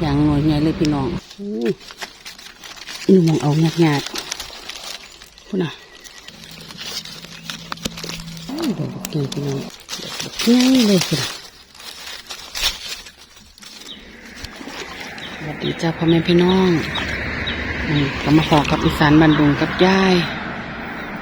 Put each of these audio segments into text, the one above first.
อย่างหน่อยใหญ่เลยพี่น้องหนี่มองเอางัดงัดๆพุ่นน่ะอู้ดอกบักเก่งพี่น้องดอกบักใหญ่เลยพุ่นน่ะสวัสดีจ้าพ่อแม่พี่น้องอืมก็มาขอกับอีสานบันดุงกับย่าย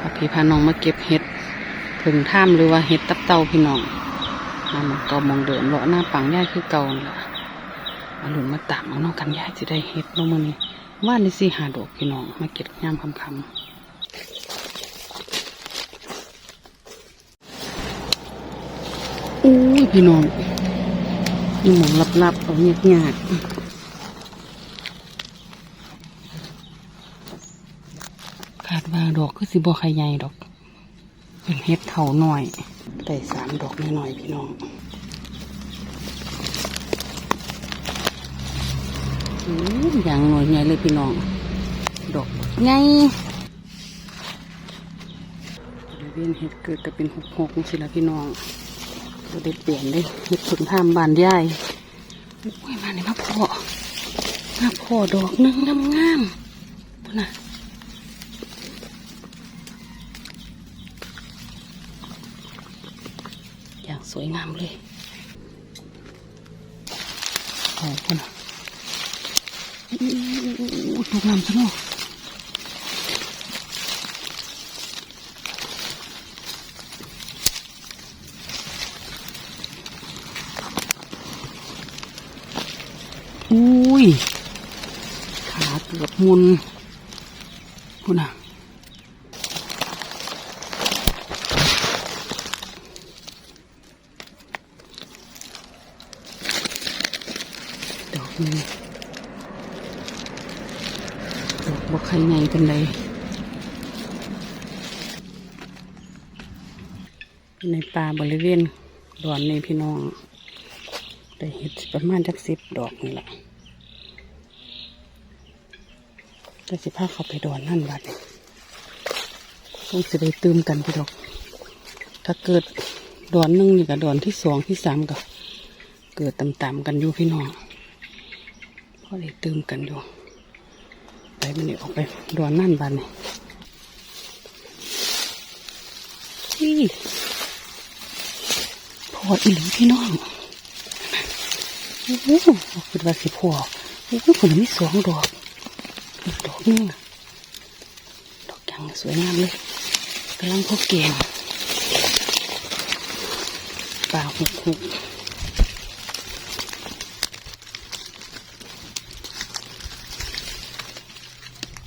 พาพี่พาน้องมาเก็บเห็ดผึ่งท่ามหรือว่าเห็ดตับเต่าพี่น้องมามองเกามองเดิมเลาะหน้าปังยายคือเก่าน่ะ มาหลุนมาตามเอาน้องกันยายจะได้เฮ็ดลงมือนี้ว่าในสี่หาดอกพี่น้องมาเก็บยามคำคำอู้ยพี่น้องนี่หมองลับๆเอาเงียบงาดคาดว่าดอกคือสิบ่ใครใหญ่ดอก เป็นเฮ็ดเท่าหน่อยได้สามดอกน้อยๆพี่น้อง อย่างหน่อยใหญ่เลยพี่น้อง ดอกใหญ่บริเวณเห็ดเกิดแต่เป็นหกหกสิละพี่น้องก็ได้เปลี่ยนเลยเห็ดผึ่งทามบานใหญ่โอ้ยมาเนี่ยมาพอมาพอดอกนึงงามงามๆพุ่นน่ะอย่างสวยงามเลยเอาพุ่นน่ะ อู้ถูกน้ำซะเนาะอุ้ย ขาเกือบมุนคุณน่ะดอกนี้ ดอกใครไงเป็นไรในป่าบริเวณดอนในพี่น้องได้เห็ดประมาณจักสิบดอกนี่แหละแต่สิพาเขาไปดอนนั่นบัดนี้ต้องสิได้ตื่มกันพี่ดอก ถ้าเกิดดอนหนึ่งนี่กับดอนที่สองที่สามก็เกิดต่ำๆกันอยู่พี่น้องพอได้ตื่มกันอยู่ ไปมันนี่ออกไปดอนนั่นบานนี่นี่พออีหลีพี่น้องโอ้โหคิดว่าสิพอโอ้โหผลมีสองดอกดอกนึงดอกยังสวยงามเลยกำลังพกเก่งป่าหุกหุก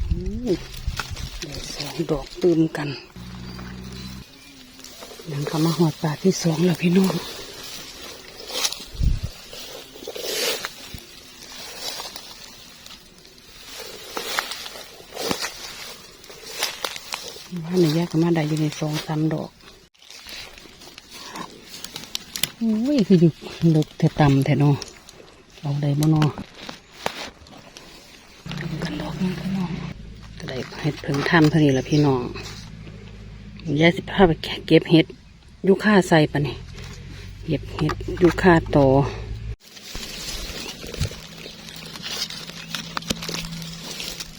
อู้ไดอกตื่มกันยังเขามาหอดป่าที่สองแล้วพี่น้องว่าในแยกกันมาได้อยู่ในสองสามดอกโอ้ยคืออยู่ลึกแต่ต่ำแต่นอเอาได้บ่นอดูกันดอกนี้พี่น้องก็ได้ เห็ดเพิ่งทำเท่านี้ละพี่น้องยายสิพาไปเก็บเห็ดยูค่าใส่ปะนี่เก็บเห็ดยูค่าโตอ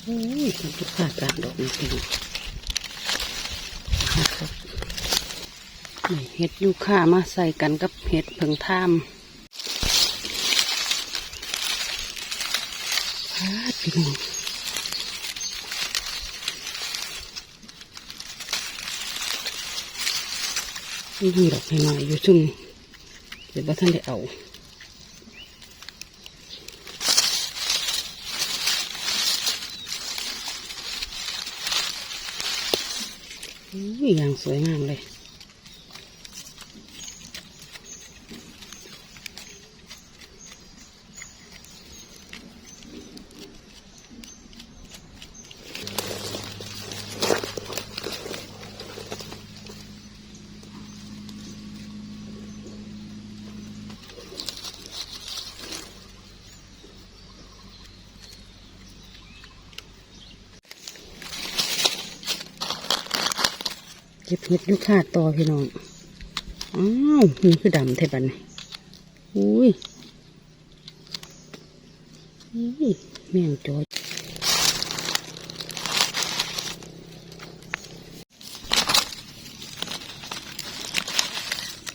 โอ้ยยูค่ากลางดอกนี้พี่น้องเห็ดยูค่ามาใส่กันกับเห็ดเพิงท่ามพาดพี่น้อง นี่ดอกใหน่อยอยู่ชุ่มเดี๋ยวว่าท่านได้เอาอุ้ยอย่างสวยงามเลย เก็บเห็ดยุค่าต่อพี่น้อง อ้าวนี่คือดำแทบันนี่อุ้ยอุ้ยแม่งจอย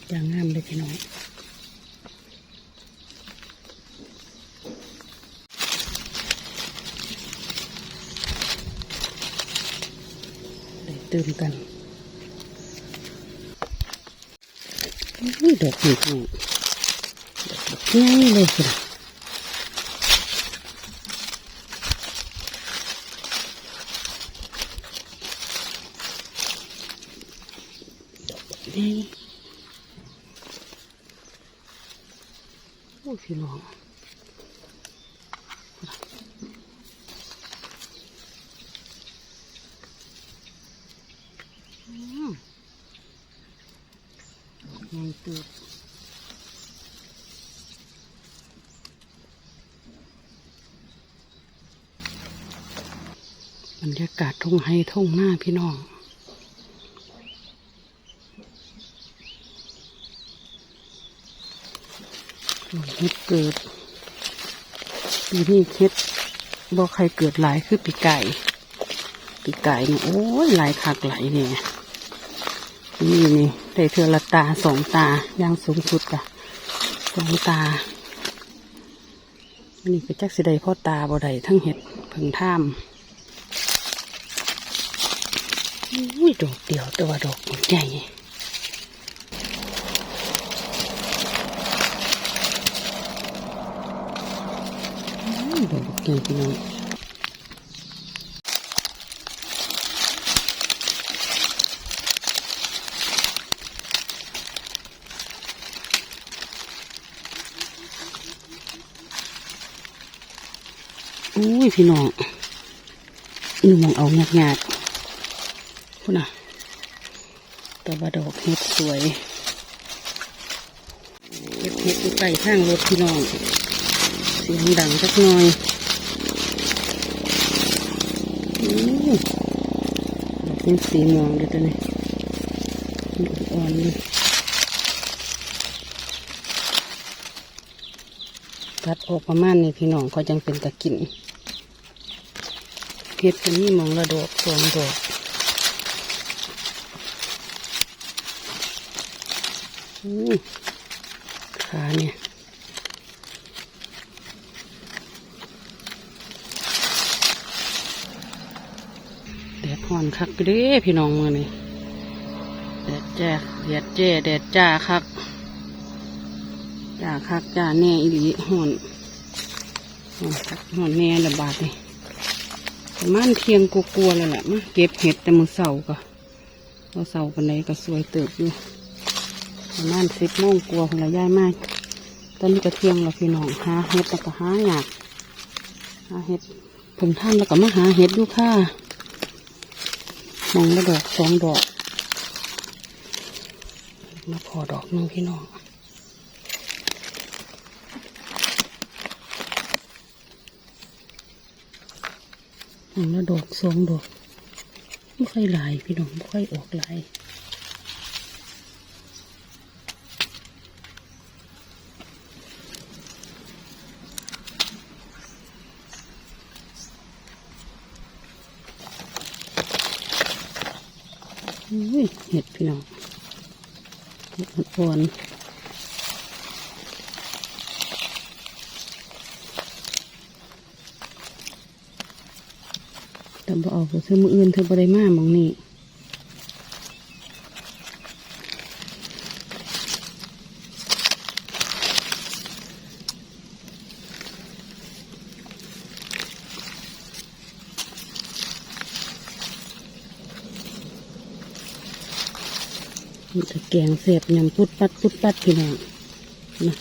อย่างงามเลยพี่น้องได้ตื่มกัน อุ้ยดอกนี่พี่น้องดอกบักง่ายเลยพี่น้องนี่โอ้ยพี่น้องอืม ไงตัวบรรยากาศทุ่งไห้ทุ่งหน้าพี่น้องเฮ็ดเกิด ปีนี้เฮ็ดบ่ใครเกิดหลายคือปีไก่ ปีไก่เนี่ยโอ้ยหลายคักหลายเนี่ย นี่นี่ได้เทือละตาสองตาอย่างสูงสุดกะสองตาอันนี้ก็จักสิได้พ่อตาบ่ได้ทั้งเห็ดเพิ่งท่ามอุ้ยดอกเดียวแต่ว่าดอกใหญ่ดอกเก่งพี่น้อง อุ้ยพี่น้องนี่มองเอางาดงาดๆพุ่นน่ะต่ว่าดอกเห็ดสวยเก็บเห็ดอยู่ใกล้างรถพี่น้อง เสียงดังสักหน่อยอู้ดอกเป็นสีม่วงเดี๋ยวตัวนี้ดอกอ่อนเลยตัดออกประมาณนี้พี่น้องก็ยังเป็นตะกิน เห็ดเป็นนี่มองละดอกสองดอกขาเนี่ยแดดห่อนคักไปเด้พี่น้องมือนี่แดดแจ้แดดแจ้แดดจ้าคักจ้าคักจ้าแน่อีหลีห่อนห่อนคักห่อนแน่ระบาดนี่ ประมาณเทียงกลัวๆเลยแหละมาเก็บเห็ดแต่มือเสาก็เราเสากันไหนก็สวยเติบอยู่ประมาณสิบโมงกลัวคนละย่ายมากตอนนี้ก็เที่ยงแล้วพี่น้องหาเห็ดแล้วก็หาหยากหาเห็ดเพิ่งท่านแล้วก็มาหาเห็ดอยู่ค่ะมองละดอกสองดอกมาพอดอกนึงพี่น้อง มองละดอกสองดอกไม่ค่อยหลายพี่น้องไม่ค่อยออกหลายอุ้ยเห็ดพี่น้องเห็ดอ่อน ๆแต่บ่เอาไปซื้อมืออื่นเธอบ่ได้มามองนี่มันจะแกงเสียบยำพุดปัดพุดปัดพี่น้องนะ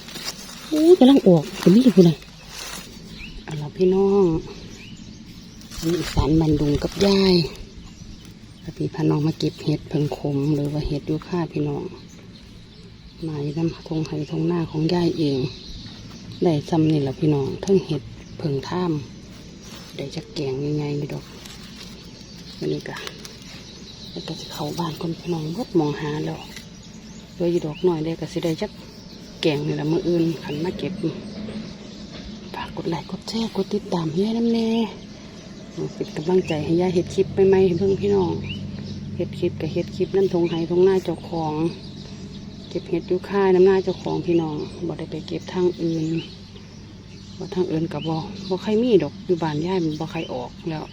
โอ้ยกำลังออกเป็นนี่คุณน่ะเอาละพี่น้อง นี่อีสานบันดุงกับยายพาพี่พน้องมาเก็บเห็ดเพิงขมหรือว่าเห็ดยูค่าพี่น้องมายน้ำทงไห้ทงหน้าของยายเอง ได้จำนี่แหละพี่น้องทั้งเห็ดเพิงท่ามได้จะแกงยังไงนี่ดอกวันนี้กะแล้วก็จะเข้าบ้านคนพี่น้องวดมองหาแล้วโดยอยู่ดอกหน่อยได้ก็สิได้จักแกงนี่แหละมืออื่นขันมาเก็บฝากกดไลค์กดแชร์กดติดตามให้น้ำแน่ เป็นกำลังใจให้ยาเฮ็ดคลิปใหม่ๆให้เพิ่งพี่น้องเฮ็ดคลิปกับเฮ็ดคลิปน้ำทงไห้ทงหน้าเจ้าของ เก็บเห็ดยู่ค่ายน้ำหน้าเจ้าของพี่น้องบ่ได้ไปเก็บทางอื่นบ่ทางอื่นกับบ่บ่ใครมีดอกอยู่บ้านย่ามันบ่ใครออกแล้ว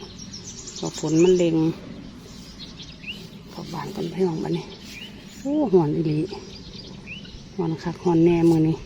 พอฝนมันเล็งเข้าบ้านกันพี่น้องบัดนี้โอ้หอนอีหลีหอนคักหอนแน่มือนี้